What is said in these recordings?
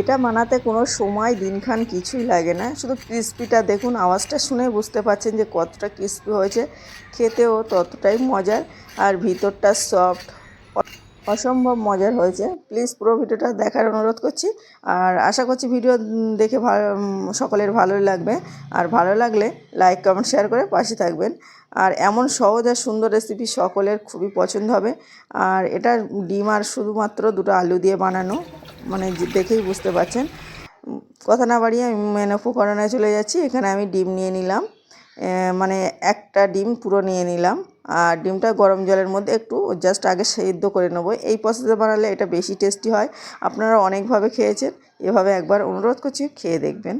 এটা বানাতে কোনো সময়, দিনখান কিছুই লাগে না। শুধু ক্রিস্পিটা দেখুন, আওয়াজটা শুনে বুঝতে পারছেন যে কতটা ক্রিস্পি হয়েছে। খেতেও ততটাই মজার। আর ভিতরটা সফট অসম্ভব মজার হয়েছে। প্লিজ পুরো ভিডিওটা দেখার অনুরোধ করছি। আর আশা করছি ভিডিও দেখে সকলের ভালোই লাগবে। আর ভালো লাগলে লাইক কমেন্ট শেয়ার করে পাশে থাকবেন। আর এমন সহজ আর সুন্দর রেসিপি সকলের খুবই পছন্দ হবে। আর এটা ডিম আর শুধুমাত্র দুটো আলু দিয়ে বানানো মানে দেখেই বুঝতে পারছেন। কথা না বাড়িয়ে আমি মেন উপকরণে চলে যাচ্ছি। এখানে আমি ডিম নিয়ে নিলাম। মানে একটা ডিম পুরো নিয়ে নিলাম। আর ডিমটা গরম জলের মধ্যে একটু জাস্ট আগে সেদ্ধ করে নেব। এই প্রসেসে বানালে এটা বেশি টেস্টি হয়। আপনারা অনেকভাবে খেয়েছেন, এভাবে একবার অনুরোধ করছি, খেয়ে দেখবেন।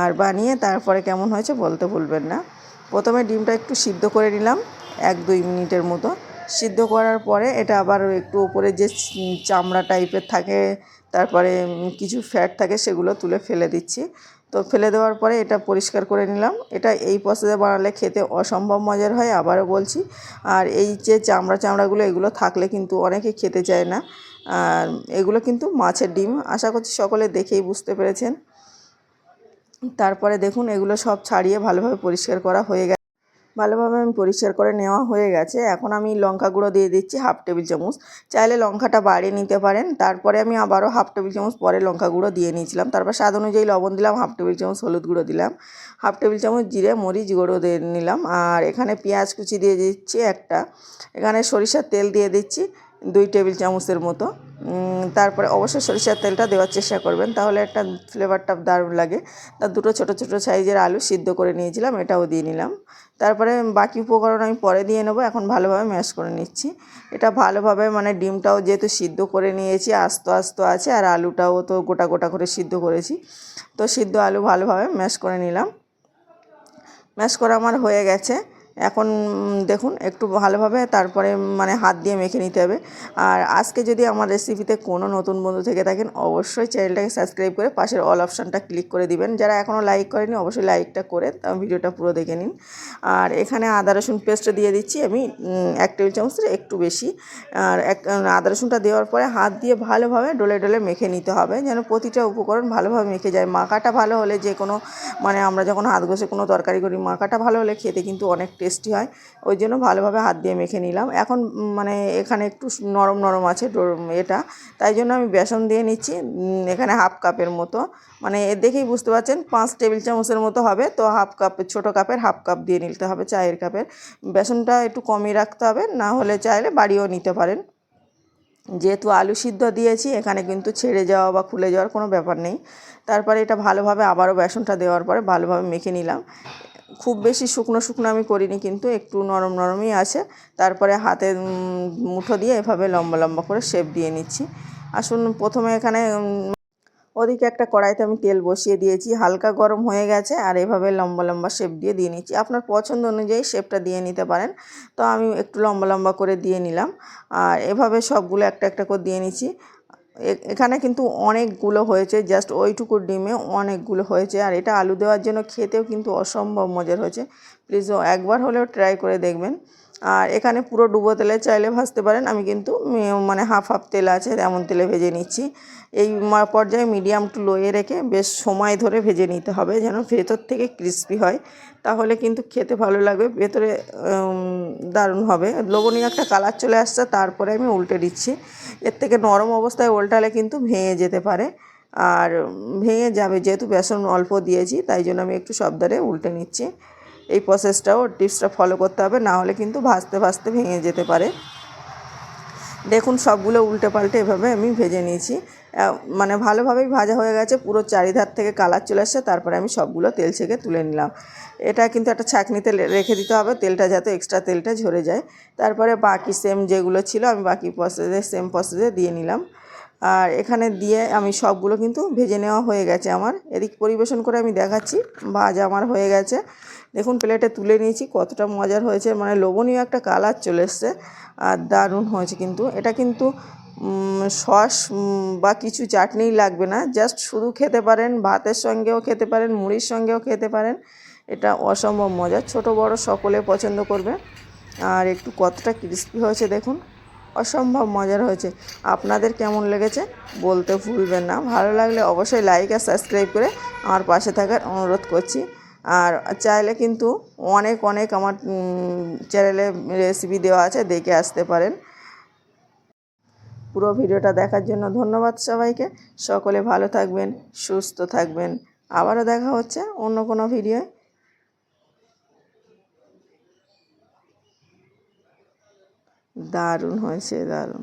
আর বানিয়ে তারপরে কেমন হয়েছে বলতে ভুলবেন না। প্রথমে ডিমটা একটু সিদ্ধ করে নিলাম, এক দুই মিনিটের মতো। সিদ্ধ করার পরে এটা আবার একটু উপরে যে চামড়া টাইপের থাকে তারপরে কিছু ফ্যাট থাকে সেগুলো তুলে ফেলে দিচ্ছি। তো ফেলে দেওয়ার পরে এটা পরিষ্কার করে নিলাম। এটা এই প্রসেসে বানালে খেতে অসম্ভব মজার হয়, আবারও বলছি। আর এই যে চামড়া চামড়াগুলো, এগুলো থাকলে কিন্তু অনেকে খেতে চায় না। আর এগুলো কিন্তু মাছের ডিম। আশা করছি সকলে দেখেই বুঝতে পেরেছেন। তারপরে দেখুন, এগুলো সব ছাড়িয়ে ভালোভাবে পরিষ্কার করা হয়ে গেছে। ভালোভাবে আমি পরিষ্কার করে নেওয়া হয়ে গেছে। এখন আমি লঙ্কা গুঁড়ো দিয়ে দিচ্ছি হাফ টেবিল চামচ। চাইলে লঙ্কাটা বাড়িয়ে নিতে পারেন। তারপরে আমি আবারও হাফ টেবিল চামচ পরে লঙ্কা গুঁড়ো দিয়ে নিয়েছিলাম। তারপর স্বাদ অনুযায়ী লবণ দিলাম, হাফ টেবিল চামচ হলুদ গুঁড়ো দিলাম, হাফ টেবিল চামচ জিরে, মরিচ গুঁড়ো দিয়ে নিলাম। আর এখানে পেঁয়াজ কুচি দিয়ে দিচ্ছি একটা। এখানে সরিষার তেল দিয়ে দিচ্ছি। দুই টেবিল চামচের মতো। তারপরে অবশ্যই সরিষার তেলটা দেওয়ার চেষ্টা করবেন, তাহলে একটা ফ্লেভারটা দারুণ লাগে। তার দুটো ছোটো ছোটো সাইজের আলু সিদ্ধ করে নিয়েছিলাম, এটাও দিয়ে নিলাম। তারপরে বাকি উপকরণ আমি পরে দিয়ে নেব, এখন ভালোভাবে ম্যাশ করে নিচ্ছি। এটা ভালোভাবে মানে ডিমটাও যেহেতু সিদ্ধ করে নিয়েছি, আস্ত আস্ত আছে, আর আলুটাও তো গোটা গোটা করে সিদ্ধ করেছি। তো সিদ্ধ আলু ভালোভাবে ম্যাশ করে নিলাম। ম্যাশ করা আমার হয়ে গেছে। এখন দেখুন, একটু ভালোভাবে তারপরে মানে হাত দিয়ে মেখে নিতে হবে। আর আজকে যদি আমার রেসিপিতে কোনো নতুন বন্ধু থেকে থাকেন, অবশ্যই চ্যানেলটাকে সাবস্ক্রাইব করে পাশের অল অপশানটা ক্লিক করে দিবেন। যারা এখনও লাইক করেনি অবশ্যই লাইকটা করে ভিডিওটা পুরো দেখে নিন। আর এখানে আদা, রসুন পেস্ট দিয়ে দিচ্ছি আমি এক টেবিল চামচের একটু বেশি। আর এক আদা, রসুনটা দেওয়ার পরে হাত দিয়ে ভালোভাবে ডলে ডলে মেখে নিতে হবে, যেন প্রতিটা উপকরণ ভালোভাবে মেখে যায়। মাখাটা ভালো হলে যে কোনো মানে আমরা যখন হাত ঘষে কোনো তরকারি করি, মাখাটা ভালো হলে খেতে কিন্তু অনেক টেস্টি হয়। ওই জন্য ভালোভাবে হাত দিয়ে মেখে নিলাম। এখন মানে এখানে একটু নরম নরম আছে এটা। তাই জন্য আমি বেসন দিয়ে নিচ্ছি এখানে হাফ কাপের মতো। মানে দেখেই বুঝতে পারছেন, পাঁচ টেবিল চামচের মতো হবে। তো হাফ কাপের ছোটো কাপের হাফ কাপ দিয়ে নিতে হবে চায়ের কাপের। বেসনটা একটু কমই রাখতে হবে, না হলে চাইলে বাড়িও নিতে পারেন। যেহেতু আলু সিদ্ধ দিয়েছি, এখানে কিন্তু ছেড়ে যাওয়া বা খুলে যাওয়ার কোনো ব্যাপার নেই। তারপরে এটা ভালোভাবে আবারও বেসনটা দেওয়ার পরে ভালোভাবে মেখে নিলাম। খুব বেশি শুকনো শুকনো আমি করিনি কিন্তু একটু নরম নরমই আছে। তারপরে হাতে মুঠো দিয়ে এভাবে লম্বা লম্বা করে শেপ দিয়ে নিচ্ছি। আসুন প্রথমে এখানে ওদিকে একটা কড়াইতে আমি তেল বসিয়ে দিয়েছি। হালকা গরম হয়ে গেছে আর এভাবে লম্বা লম্বা শেপ দিয়ে দিয়ে নিচ্ছি। আপনার পছন্দ অনুযায়ী শেপটা দিয়ে নিতে পারেন। তো আমি একটু লম্বা লম্বা করে দিয়ে নিলাম। আর এভাবে সবগুলো একটা একটা করে দিয়ে নিচ্ছি। এখানে কিন্তু অনেকগুলো হয়েছে জাস্ট ওইটুকু ডিমে অনেকগুলো হয়েছে, আর এটা আলু দেওয়ার জন্য খেতেও কিন্তু অসম্ভব মজার হয়েছে। প্লিজ একবার হলেও ট্রাই করে দেখবেন। আর এখানে পুরো ডুবো তেলে চাইলে ভাজতে পারেন। আমি কিন্তু মানে হাফ হাফ তেল আছে এমন তেলে ভেজে নিচ্ছি। এই পর্যায়ে মিডিয়াম টু লোয়ে রেখে বেশ সময় ধরে ভেজে নিতে হবে যেন ভেতর থেকে ক্রিস্পি হয়। তাহলে কিন্তু খেতে ভালো লাগবে, ভেতরে দারুণ হবে। লবণীয় একটা কালার চলে আসছে, তারপরে আমি উল্টে দিচ্ছি। এর থেকে নরম অবস্থায় উল্টালে কিন্তু ভেঙে যেতে পারে। আর ভেঙে যাবে, যেহেতু বেসন অল্প দিয়েছি, তাই জন্য আমি একটু সাবধানে উল্টে নিচ্ছি। এই প্রসেসটাও টিপসটা ফলো করতে হবে, না হলে কিন্তু ভাজতে ভাজতে ভেঙে যেতে পারে। দেখুন, সবগুলো উল্টে পাল্টে এভাবে আমি ভেজে নিয়েছি। মানে ভালোভাবেই ভাজা হয়ে গেছে, পুরো চারিধার থেকে কালার চলে আসছে, তারপরে আমি সবগুলো তেল ছেঁকে তুলে নিলাম। এটা কিন্তু একটা ছাঁকনিতে রেখে দিতে হবে, তেলটা যাতে এক্সট্রা তেলটা ঝরে যায়। তারপরে বাকি সেম যেগুলো ছিল, আমি বাকি প্রসেসে সেম প্রসেসে দিয়ে নিলাম। আর এখানে দিয়ে আমি সবগুলো কিন্তু ভেজে নেওয়া হয়ে গেছে আমার। এদিক পরিবেশন করে আমি দেখাচ্ছি, ভাজা আমার হয়ে গেছে। দেখুন, প্লেটে তুলে নিয়েছি, কতটা মজার হয়েছে মানে লোভনীয় একটা কালার চলে এসছে আর দারুণ হয়েছে কিন্তু। এটা কিন্তু সস বা কিছু চাটনি লাগবে না, জাস্ট শুধু খেতে পারেন, ভাতের সঙ্গেও খেতে পারেন, মুড়ির সঙ্গেও খেতে পারেন। এটা অসম্ভব মজা ছোট বড় সকলে পছন্দ করবে। আর একটু কতটা ক্রিস্পি হয়েছে দেখুন। অসম্ভব মজার হয়েছে। আপনাদের কেমন লেগেছে বলতে ভুলবেন না। ভালো লাগলে অবশ্যই লাইক আর সাবস্ক্রাইব করে আমার পাশে থাকার অনুরোধ করছি। আর চাইলে কিন্তু অনেক অনেক আমার চ্যানেলে রেসিপি দেওয়া আছে, দেখে আসতে পারেন। পুরো ভিডিওটা দেখার জন্য ধন্যবাদ সবাইকে। সকলে ভালো থাকবেন, সুস্থ থাকবেন। আবারও দেখা হচ্ছে অন্য কোনো ভিডিও দারুণ হয়েছে দারুণ।